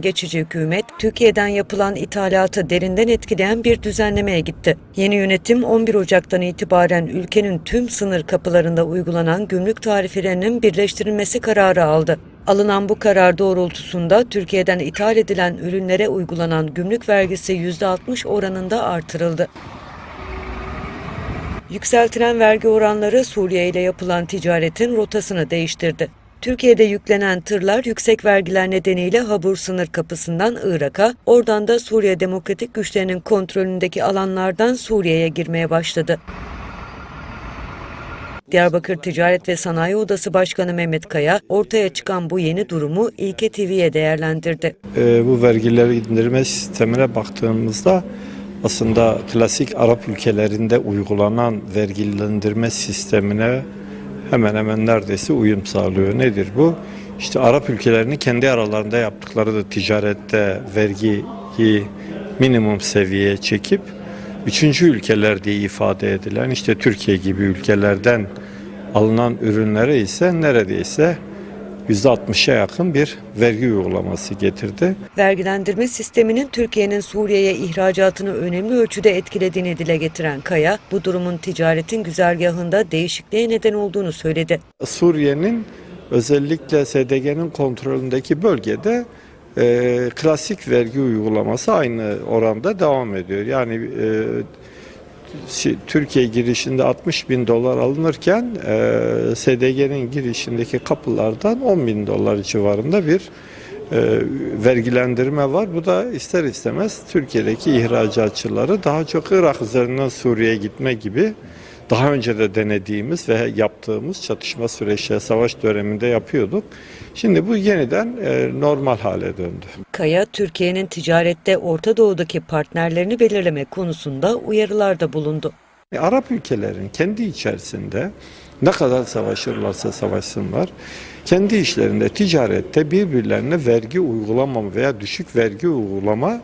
Geçici hükümet, Türkiye'den yapılan ithalatı derinden etkileyen bir düzenlemeye gitti. Yeni yönetim 11 Ocak'tan itibaren ülkenin tüm sınır kapılarında uygulanan gümrük tarifelerinin birleştirilmesi kararı aldı. Alınan bu karar doğrultusunda Türkiye'den ithal edilen ürünlere uygulanan gümrük vergisi %60 oranında artırıldı. Yükseltilen vergi oranları Suriye ile yapılan ticaretin rotasını değiştirdi. Türkiye'de yüklenen tırlar yüksek vergiler nedeniyle Habur sınır kapısından Irak'a, oradan da Suriye Demokratik Güçlerinin kontrolündeki alanlardan Suriye'ye girmeye başladı. Diyarbakır Ticaret ve Sanayi Odası Başkanı Mehmet Kaya, ortaya çıkan bu yeni durumu İlke TV'ye değerlendirdi. e, bu vergileri indirme sistemine baktığımızda aslında klasik Arap ülkelerinde uygulanan vergilendirme sistemine hemen hemen neredeyse uyum sağlıyor. Nedir bu? İşte Arap ülkelerinin kendi aralarında yaptıkları da ticarette vergiyi minimum seviyeye çekip üçüncü ülkeler diye ifade edilen işte Türkiye gibi ülkelerden alınan ürünlere ise neredeyse %60'a yakın bir vergi uygulaması getirdi. Vergilendirme sisteminin Türkiye'nin Suriye'ye ihracatını önemli ölçüde etkilediğini dile getiren Kaya, bu durumun ticaretin güzergahında değişikliğe neden olduğunu söyledi. Suriye'nin özellikle SDG'nin kontrolündeki bölgede e, klasik vergi uygulaması aynı oranda devam ediyor. Yani e, Türkiye girişinde 60 bin dolar alınırken e, SDG'nin girişindeki kapılardan 10 bin dolar civarında bir e, vergilendirme var. Bu da ister istemez Türkiye'deki ihracatçıları daha çok Irak üzerinden Suriye'ye gitme gibi daha önce de denediğimiz ve yaptığımız çatışma süreçleri savaş döneminde yapıyorduk. Şimdi bu yeniden e, normal hale döndü. Kaya, Türkiye'nin ticarette Orta Doğu'daki partnerlerini belirleme konusunda uyarılarda bulundu. E, Arap ülkelerin kendi içerisinde ne kadar savaşırlarsa savaşsınlar, kendi işlerinde ticarette birbirlerine vergi uygulamama veya düşük vergi uygulama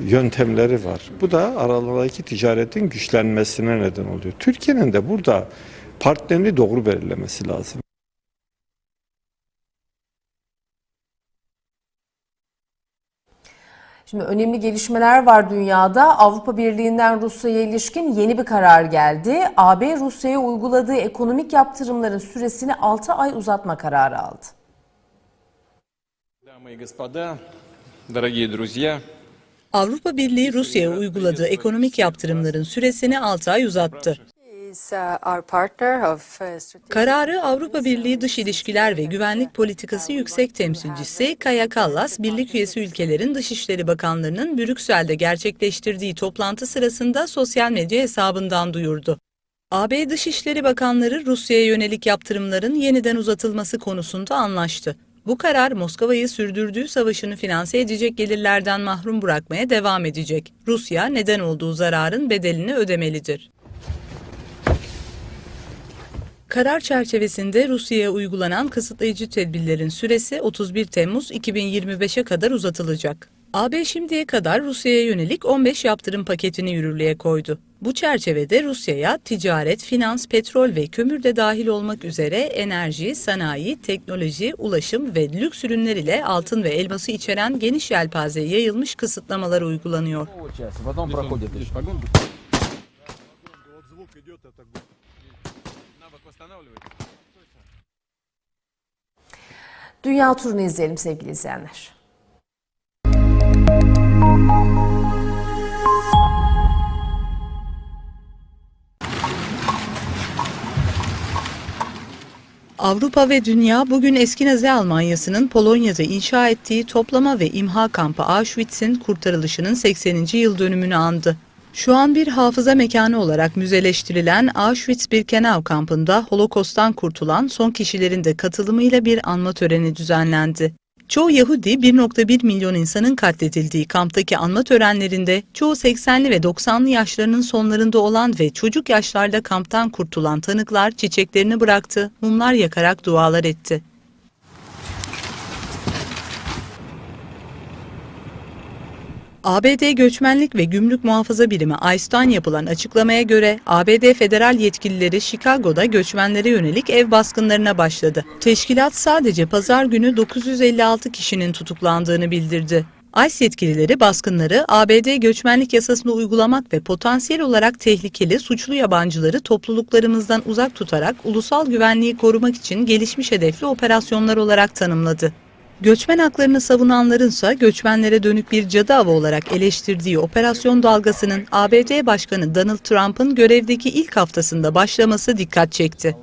yöntemleri var. Bu da aralarındaki ticaretin güçlenmesine neden oluyor. Türkiye'nin de burada partnerini doğru belirlemesi lazım. Şimdi önemli gelişmeler var dünyada. Avrupa Birliği'nden Rusya'ya ilişkin yeni bir karar geldi. AB Rusya'ya uyguladığı ekonomik yaptırımların süresini 6 ay uzatma kararı aldı. Дамы и господа, дорогие друзья, Avrupa Birliği Rusya'ya uyguladığı ekonomik yaptırımların süresini 6 ay uzattı. Kararı Avrupa Birliği Dış İlişkiler ve Güvenlik Politikası Yüksek Temsilcisi Kaya Kallas, birlik üyesi ülkelerin Dışişleri Bakanlarının Brüksel'de gerçekleştirdiği toplantı sırasında sosyal medya hesabından duyurdu. AB Dışişleri Bakanları Rusya'ya yönelik yaptırımların yeniden uzatılması konusunda anlaştı. Bu karar Moskova'yı sürdürdüğü savaşını finanse edecek gelirlerden mahrum bırakmaya devam edecek. Rusya neden olduğu zararın bedelini ödemelidir. Karar çerçevesinde Rusya'ya uygulanan kısıtlayıcı tedbirlerin süresi 31 Temmuz 2025'e kadar uzatılacak. AB şimdiye kadar Rusya'ya yönelik 15 yaptırım paketini yürürlüğe koydu. Bu çerçevede Rusya'ya ticaret, finans, petrol ve kömür de dahil olmak üzere enerji, sanayi, teknoloji, ulaşım ve lüks ürünler ile altın ve elması içeren geniş yelpazeye yayılmış kısıtlamalar uygulanıyor. Dünya turunu izleyelim sevgili izleyenler. Avrupa ve dünya bugün eski Nazi Almanyası'nın Polonya'da inşa ettiği toplama ve imha kampı Auschwitz'in kurtarılışının 80. yıl dönümünü andı. Şu an bir hafıza mekanı olarak müzeleştirilen Auschwitz-Birkenau kampında Holokost'tan kurtulan son kişilerin de katılımıyla bir anma töreni düzenlendi. Çoğu Yahudi 1.1 milyon insanın katledildiği kamptaki anma törenlerinde çoğu 80'li ve 90'lı yaşlarının sonlarında olan ve çocuk yaşlarda kamptan kurtulan tanıklar çiçeklerini bıraktı, mumlar yakarak dualar etti. ABD Göçmenlik ve Gümrük Muhafaza Birimi ICE'dan yapılan açıklamaya göre ABD federal yetkilileri Chicago'da göçmenlere yönelik ev baskınlarına başladı. Teşkilat sadece pazar günü 956 kişinin tutuklandığını bildirdi. ICE yetkilileri baskınları ABD göçmenlik yasasını uygulamak ve potansiyel olarak tehlikeli suçlu yabancıları topluluklarımızdan uzak tutarak ulusal güvenliği korumak için gelişmiş hedefli operasyonlar olarak tanımladı. Göçmen haklarını savunanlarınsa göçmenlere dönük bir cadı avı olarak eleştirdiği operasyon dalgasının ABD Başkanı Donald Trump'ın görevdeki ilk haftasında başlaması dikkat çekti.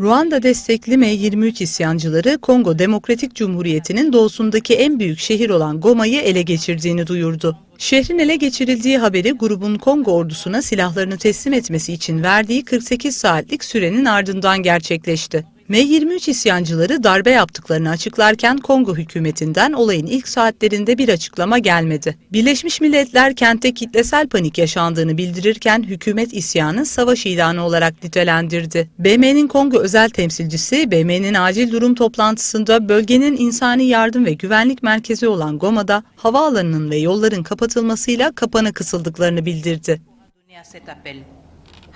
Ruanda destekli M23 isyancıları Kongo Demokratik Cumhuriyeti'nin doğusundaki en büyük şehir olan Goma'yı ele geçirdiğini duyurdu. Şehrin ele geçirildiği haberi grubun Kongo ordusuna silahlarını teslim etmesi için verdiği 48 saatlik sürenin ardından gerçekleşti. M23 isyancıları darbe yaptıklarını açıklarken Kongo hükümetinden olayın ilk saatlerinde bir açıklama gelmedi. Birleşmiş Milletler kentte kitlesel panik yaşandığını bildirirken hükümet isyanı savaş ilanı olarak nitelendirdi. BM'nin Kongo özel temsilcisi BM'nin acil durum toplantısında bölgenin insani yardım ve güvenlik merkezi olan Goma'da havaalanının ve yolların kapatılmasıyla kapana kısıldıklarını bildirdi.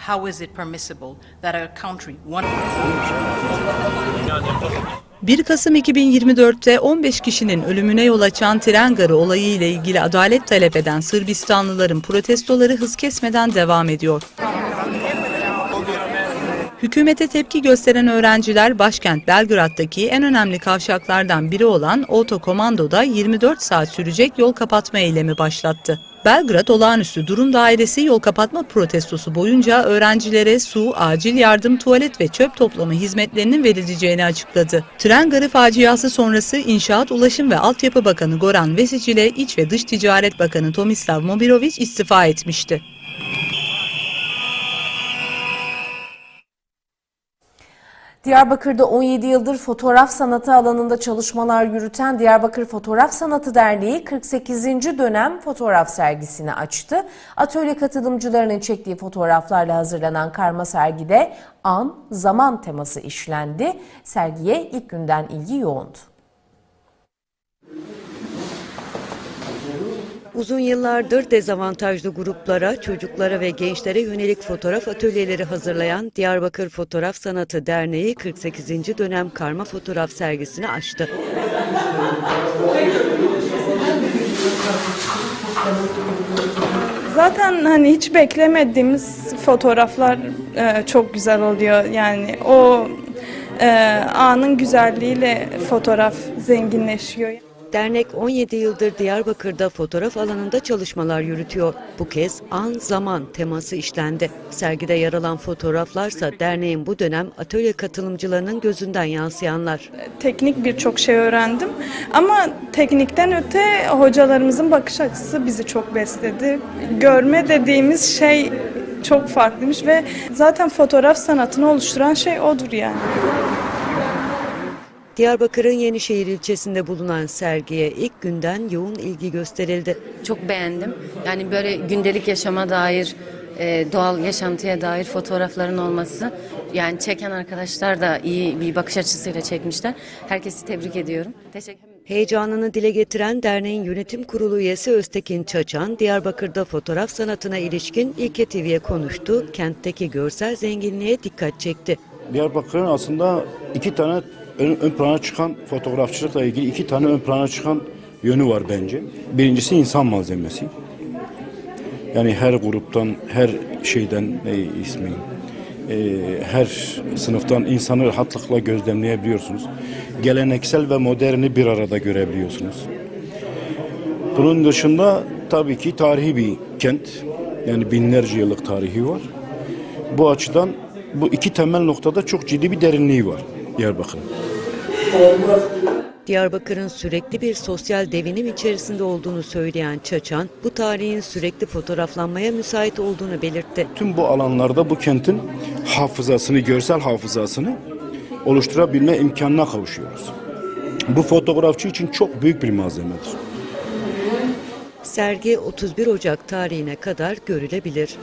How is it permissible that our country, one 1 Kasım 2024'te 15 kişinin ölümüne yol açan tren garı olayı ile ilgili adalet talep eden Sırbistanlıların protestoları hız kesmeden devam ediyor. Hükümete tepki gösteren öğrenciler başkent Belgrad'daki en önemli kavşaklardan biri olan Otokomando'da 24 saat sürecek yol kapatma eylemi başlattı. Belgrad Olağanüstü Durum Dairesi yol kapatma protestosu boyunca öğrencilere su, acil yardım, tuvalet ve çöp toplama hizmetlerinin verileceğini açıkladı. Tren garı faciası sonrası İnşaat, Ulaşım ve Altyapı Bakanı Goran Vesic ile İç ve Dış Ticaret Bakanı Tomislav Mobirovic istifa etmişti. Diyarbakır'da 17 yıldır fotoğraf sanatı alanında çalışmalar yürüten Diyarbakır Fotoğraf Sanatı Derneği 48. dönem fotoğraf sergisini açtı. Atölye katılımcılarının çektiği fotoğraflarla hazırlanan karma sergide an, zaman teması işlendi. Sergiye ilk günden ilgi yoğundu. Uzun yıllardır dezavantajlı gruplara, çocuklara ve gençlere yönelik fotoğraf atölyeleri hazırlayan Diyarbakır Fotoğraf Sanatı Derneği 48. dönem karma fotoğraf sergisini açtı. Zaten hani hiç beklemediğimiz fotoğraflar e, çok güzel oluyor. Yani o e, anın güzelliğiyle fotoğraf zenginleşiyor. Dernek 17 yıldır Diyarbakır'da fotoğraf alanında çalışmalar yürütüyor. Bu kez an zaman teması işlendi. Sergide yer alan fotoğraflarsa derneğin bu dönem atölye katılımcılarının gözünden yansıyanlar. Teknik birçok şey öğrendim ama teknikten öte hocalarımızın bakış açısı bizi çok besledi. Görme dediğimiz şey çok farklıymış ve zaten fotoğraf sanatını oluşturan şey odur yani. Diyarbakır'ın Yenişehir ilçesinde bulunan sergiye ilk günden yoğun ilgi gösterildi. Çok beğendim. Yani böyle gündelik yaşama dair, e, doğal yaşantıya dair fotoğrafların olması. Yani çeken arkadaşlar da iyi bir bakış açısıyla çekmişler. Herkesi tebrik ediyorum. Teşekkür ederim. Heyecanını dile getiren derneğin yönetim kurulu üyesi Öztekin Çaçan, Diyarbakır'da fotoğraf sanatına ilişkin İlke TV'ye konuştu, kentteki görsel zenginliğe dikkat çekti. Diyarbakır'ın aslında iki tane ön, ön plana çıkan fotoğrafçılıkla ilgili iki tane ön plana çıkan yönü var bence. Birincisi insan malzemesi. Yani her gruptan, her şeyden ne ismi, e, her sınıftan insanı rahatlıkla gözlemleyebiliyorsunuz. Geleneksel ve moderni bir arada görebiliyorsunuz. Bunun dışında tabii ki tarihi bir kent. Yani binlerce yıllık tarihi var. Bu açıdan bu iki temel noktada çok ciddi bir derinliği var Diyarbakır'ın. Diyarbakır'ın sürekli bir sosyal devinim içerisinde olduğunu söyleyen Çaçan, bu tarihin sürekli fotoğraflanmaya müsait olduğunu belirtti. Tüm bu alanlarda bu kentin hafızasını, görsel hafızasını oluşturabilme imkanına kavuşuyoruz. Bu fotoğrafçı için çok büyük bir malzemedir. Sergi 31 Ocak tarihine kadar görülebilir.